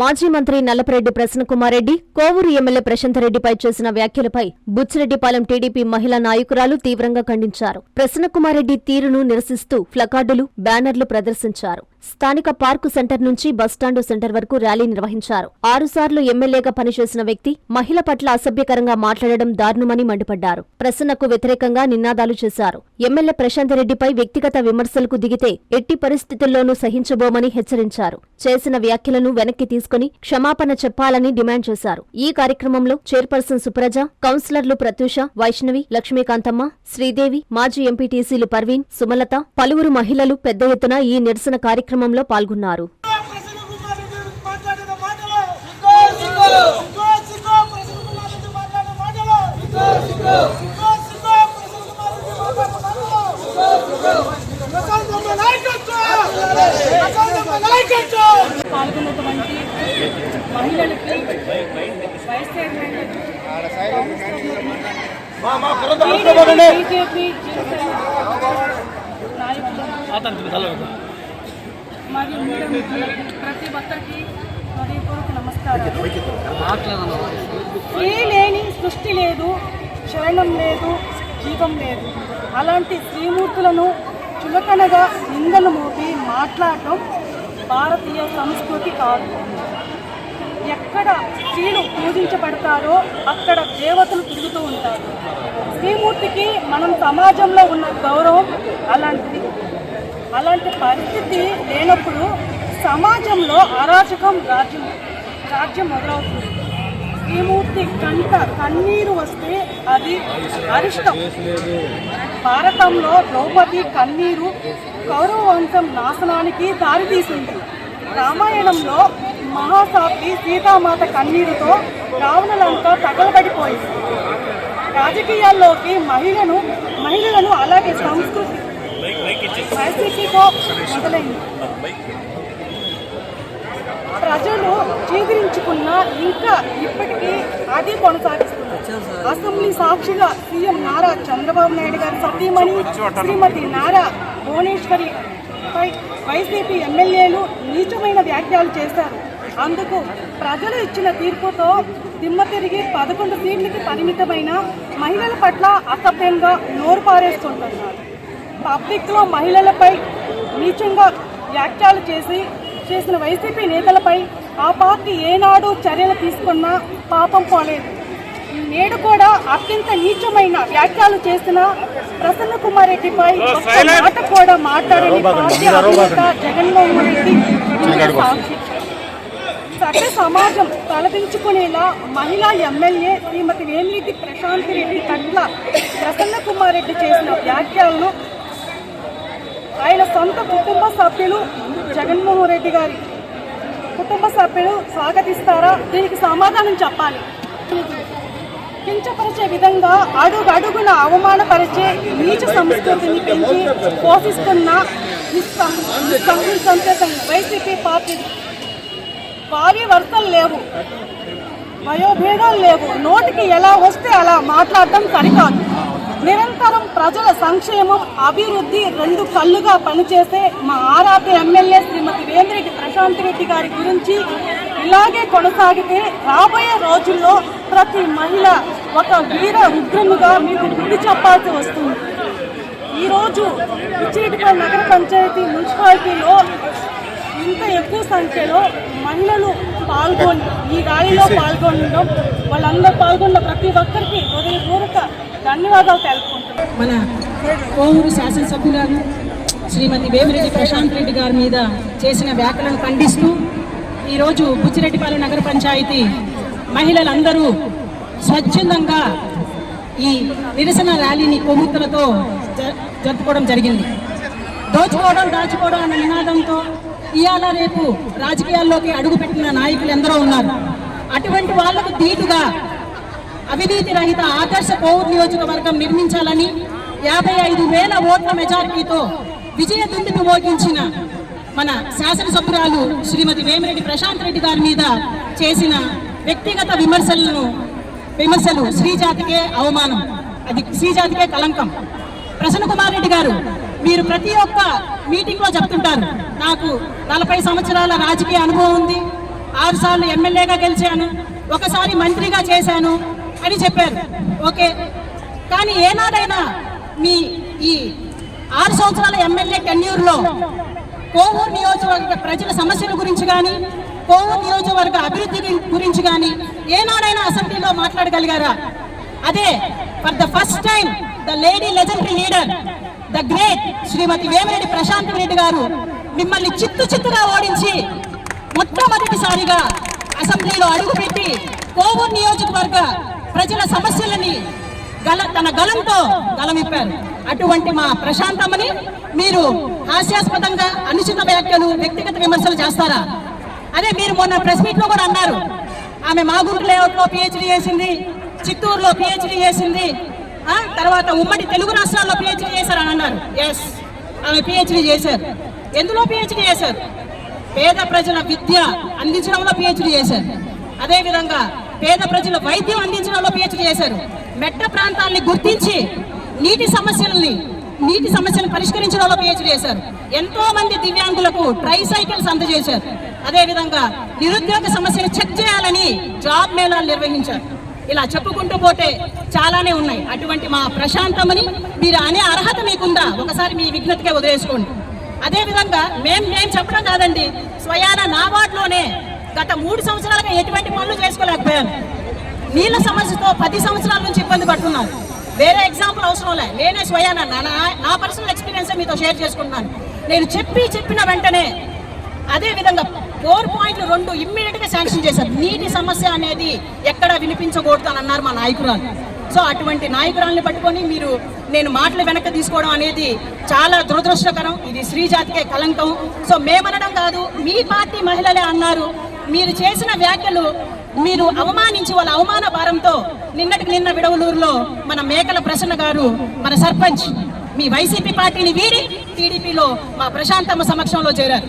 మాజీ మంత్రి నల్లపరెడ్డి ప్రసన్నకుమారెడ్డి కోవూరు ఎమ్మెల్యే ప్రశాంతరెడ్డిపై చేసిన వ్యాఖ్యలపై బుచ్చిరెడ్డిపాలెం టీడీపీ మహిళా నాయకురాలు తీవ్రంగా ఖండించారు. ప్రసన్నకుమారెడ్డి తీరును నిరసిస్తూ ప్లకార్డులు బ్యానర్లు ప్రదర్శించారు. స్థానిక పార్కు సెంటర్ నుంచి బస్టాండు సెంటర్ వరకు ర్యాలీ నిర్వహించారు. ఆరుసార్లు ఎమ్మెల్యేగా పనిచేసిన వ్యక్తి మహిళ పట్ల అసభ్యకరంగా మాట్లాడడం దారుణమని మండిపడ్డారు. ప్రసన్నకు వ్యతిరేకంగా నినాదాలు చేశారు. ఎమ్మెల్యే ప్రశాంత్ రెడ్డిపై వ్యక్తిగత విమర్శలకు దిగితే ఎట్టి పరిస్థితుల్లోనూ సహించబోమని హెచ్చరించారు. చేసిన వ్యాఖ్యలను వెనక్కి తీసుకుని క్షమాపణ చెప్పాలని డిమాండ్ చేశారు. ఈ కార్యక్రమంలో చైర్పర్సన్ సుప్రజ కౌన్సిలర్లు ప్రత్యూష వైష్ణవి లక్ష్మీకాంతమ్మ శ్రీదేవి మాజీ ఎంపీటీసీలు పర్వీన్ సుమలత పలువురు మహిళలు పెద్ద ఎత్తున ఈ నిరసన కార్యక్రమం కార్యక్రమంలో పాల్గొన్నారు. పాల్గొన్నటువంటి మహిళలకి వైస్ చైర్మన్ బీజేపీ జనసేన నాయకులు మరియు మీడియా మిత్రులకు ప్రతి ఒక్కరికి హృదయపూర్వక నమస్కారాలు. స్త్రీ లేని సృష్టి లేదు శరణం లేదు జీవం లేదు. అలాంటి స్త్రీమూర్తులను చులకనగా నిందలు మోపి మాట్లాడటం భారతీయ సంస్కృతి కాదు. ఎక్కడ స్త్రీలు పూజించబడతారో అక్కడ దేవతలు తిరుగుతూ ఉంటారు. శ్రీమూర్తికి మనం సమాజంలో ఉన్న గౌరవం అలాంటిది. అలాంటి పరిస్థితి లేనప్పుడు సమాజంలో అరాచకం రాజ్యం రాజ్యం మొదలవుతుంది. శ్రీమూర్తి కంట కన్నీరు వస్తే అది అరిష్టం. భారతంలో ద్రౌపది కన్నీరు కౌరవ వంశం నాశనానికి దారితీసింది. రామాయణంలో మహాసాపి సీతామాత కన్నీరుతో రావణలంతా తగలబడిపోయింది. రాజకీయాల్లోకి మహిళను మహిళలను అలాగే సంస్కృతి వైసీపీతో మొదలైంది. ప్రజలు చీదరించుకున్న ఇంకా ఇప్పటికీ అది కొనసాగిస్తుంది అసెంబ్లీ సాక్షిగా సీఎం నారా చంద్రబాబు నాయుడు గారి సతీమణి శ్రీమతి నారా భువనేశ్వరి పై వైసీపీ ఎమ్మెల్యేలు నీచమైన వ్యాఖ్యలు చేశారు. అందుకు ప్రజలు ఇచ్చిన తీర్పుతో దిమ్మ తిరిగి పదకొండు సీట్లకి పరిమితమైన మహిళల పట్ల అసభ్యంగా నోరు పారేసుకుంటున్నారు. పబ్లిక్లో మహిళలపై నీచంగా వ్యాఖ్యలు చేసి చేసిన వైసీపీ నేతలపై ఆ పార్టీ ఏనాడు చర్యలు తీసుకున్నా పాపం పోలేదు. నేడు కూడా అత్యంత నీచమైన వ్యాఖ్యలు చేసిన ప్రసన్న కుమార్ రెడ్డిపై మాట కూడా మాట్లాడని పార్టీ అధినేత జగన్మోహన్ రెడ్డి సాక్షి. చట్ట సమాజం తలదించుకునేలా మహిళా ఎమ్మెల్యే శ్రీమతి వేమిరెడ్డి ప్రశాంత్ రెడ్డి పట్ల ప్రసన్న కుమార్ రెడ్డి చేసిన వ్యాఖ్యలను ఆయన సొంత కుటుంబ సభ్యులు జగన్మోహన్ రెడ్డి గారి కుటుంబ సభ్యులు స్వాగతిస్తారా? దీనికి సమాధానం చెప్పాలి. కించపరిచే విధంగా అడుగడుగున అవమానపరిచే నీచ సంస్కృతిని పెంచి పోషిస్తున్న నిస్సం- వైసీపీ పార్టీ భారీ వరుసలు లేవు. వయోభేదాలు లేవు. నోటికి ఎలా వస్తే అలా మాట్లాడటం సరికాదు. నిరంతరం ప్రజల సంక్షేమం అభివృద్ధి రెండు కళ్ళుగా పనిచేసే మా ఆర్ఆర్పి ఎమ్మెల్యే శ్రీమతి వేమిరెడ్డి ప్రశాంత్ రెడ్డి గారి గురించి ఇలాగే కొనసాగితే రాబోయే రోజుల్లో ప్రతి మహిళ ఒక వీర ఉగ్రముగా మీకు గుడి చెప్పాల్సి వస్తుంది. ఈరోజు ఉచ్చిరెడ్డిపల్లి నగర పంచాయతీ మున్సిపాలిటీలో ఇంత ఎక్కువ సంఖ్యలో మహిళలు పాల్గొని ఈ ర్యాలీలో పాల్గొనడం వాళ్ళందరూ పాల్గొన్న ప్రతి ఒక్కరికి హృదయపూర్వక ధన్యవాదాలు తెలుపుకుంటున్నాను మన కోవూరు శాసనసభ్యురాలు శ్రీమతి వేమిరెడ్డి ప్రశాంత్ రెడ్డి గారి మీద చేసిన వ్యాఖ్యలను ఖండిస్తూ ఈరోజు బుచ్చిరెడ్డిపాలెం నగర పంచాయతీ మహిళలందరూ స్వచ్ఛందంగా ఈ నిరసన ర్యాలీని కొవ్వొత్తులతో జ- జరుపుకోవడం జరిగింది. దోచుకోవడం దాచుకోవడం అన్న నినాదంతో ఇవాళ రేపు రాజకీయాల్లోకి అడుగుపెట్టిన నాయకులు ఎందరో ఉన్నారు. అటువంటి వాళ్ళకు ధీటుగా అవినీతి రహిత ఆదర్శ పౌర్ నియోజకవర్గం నిర్మించాలని యాభై ఐదు వేల ఓట్ల మెజారిటీతో విజయ దుందుకు మోగించిన మన శాసనసభ్యురాలు శ్రీమతి వేమిరెడ్డి ప్రశాంత్ రెడ్డి గారి మీద చేసిన వ్యక్తిగత విమర్శలను విమర్శలు శ్రీజాతికే అవమానం. అది శ్రీజాతికే కలంకం ప్రసన్న కుమార్ రెడ్డి గారు మీరు ప్రతి ఒక్క మీటింగ్లో చెప్తుంటారు నాకు నలభై సంవత్సరాల రాజకీయ అనుభవం ఉంది ఆరు సార్లు ఎమ్మెల్యేగా గెలిచాను ఒకసారి మంత్రిగా చేశాను అని చెప్పారు. ఓకే. కానీ ఏనాడైనా మీ ఈ ఆరు సంవత్సరాల ఎమ్మెల్యే టెన్యూర్లో కోవూరు నియోజకవర్గ ప్రజల సమస్యల గురించి కానీ కోవూరు నియోజకవర్గ అభివృద్ధి గురించి కానీ ఏనాడైనా అసెంబ్లీలో మాట్లాడగలిగారా? అదే for the first time the lady legendary leader the great Shrimati Vemireddy Prashanth Reddy గారు మిమ్మల్ని చిత్తు చిత్తుగా ఓడించి మొట్టమొదటిసారిగా అసెంబ్లీలో అడుగుపెట్టి కోవూరు నియోజకవర్గ ప్రజల సమస్యలని గల తన గలంతో గలమిప్పారు అటువంటి మా ప్రశాంతమ్మని మీరు హాస్యాస్పదంగా అనుచిత వ్యాఖ్యలు వ్యక్తిగత విమర్శలు చేస్తారా? అదే మీరు మొన్న ప్రెస్ మీట్లో కూడా అన్నారు ఆమె మాగూరు లేఅవుట్లో పిహెచ్డీ చేసింది చిత్తూరులో పిహెచ్డి చేసింది ఆ, తర్వాత ఉమ్మడి తెలుగు రాష్ట్రాల్లో ఎస్ ఆమె పిహెచ్డి చేశారు. ఎందులో పిహెచ్డి చేశారు? పేద ప్రజల విద్య అందించడంలో పిహెచ్డి చేశారు. అదేవిధంగా పేద ప్రజల వైద్యం అందించడంలో పిహెచ్డి చేశారు. మెట్ట ప్రాంతాన్ని గుర్తించి నీటి సమస్యల్ని నీటి సమస్యను పరిష్కరించడంలో పిహెచ్డి చేశారు. ఎంతో మంది దివ్యాంగులకు ట్రై సైకిల్స్ అందజేశారు. అదేవిధంగా నిరుద్యోగ సమస్యను చెక్ చేయాలని జాబ్ మేళాలు నిర్వహించారు. ఇలా చెప్పుకుంటూ పోతే చాలానే ఉన్నాయి. అటువంటి మా ప్రశాంతమని మీరు అనే అర్హత మీకుందా? ఒకసారి మీ విఘ్నతకే వదిలేసుకోండి. అదేవిధంగా మేం మేము చెప్పడం కాదండి స్వయాన నా వార్డులోనే గత మూడు సంవత్సరాలుగా ఎటువంటి పనులు చేసుకోలేకపోయాను. నీళ్ళ సమస్యతో పది సంవత్సరాల నుంచి ఇబ్బంది పడుతున్నాను. వేరే ఎగ్జాంపుల్ అవసరం లే. నేనే స్వయాన నా పర్సనల్ ఎక్స్పీరియన్స్ మీతో షేర్ చేసుకుంటున్నాను. నేను చెప్పి చెప్పిన వెంటనే అదేవిధంగా ఫోర్ పాయింట్లు రెండు ఇమ్మీడియట్గా శాంక్షన్ చేశారు. నీటి సమస్య అనేది ఎక్కడ వినిపించకూడదు అని అన్నారు మా నాయకురాలు. సో అటువంటి నాయకురాల్ని పట్టుకొని మీరు నేను మాటలు వెనక్కి తీసుకోవడం అనేది చాలా దురదృష్టకరం. ఇది శ్రీజాతికే కలంకం సో మేమనడం కాదు మీ పార్టీ మహిళలే అన్నారు. మీరు చేసిన వ్యాఖ్యలు మీరు అవమానించి వాళ్ళ అవమాన భారంతో నిన్నటికి నిన్న విడవలూరులో మన మేకల ప్రసన్న గారు మన సర్పంచ్ మీ వైసీపీ పార్టీని వీడి టీడీపీలో మా ప్రశాంతమ్మ సమక్షంలో చేరారు.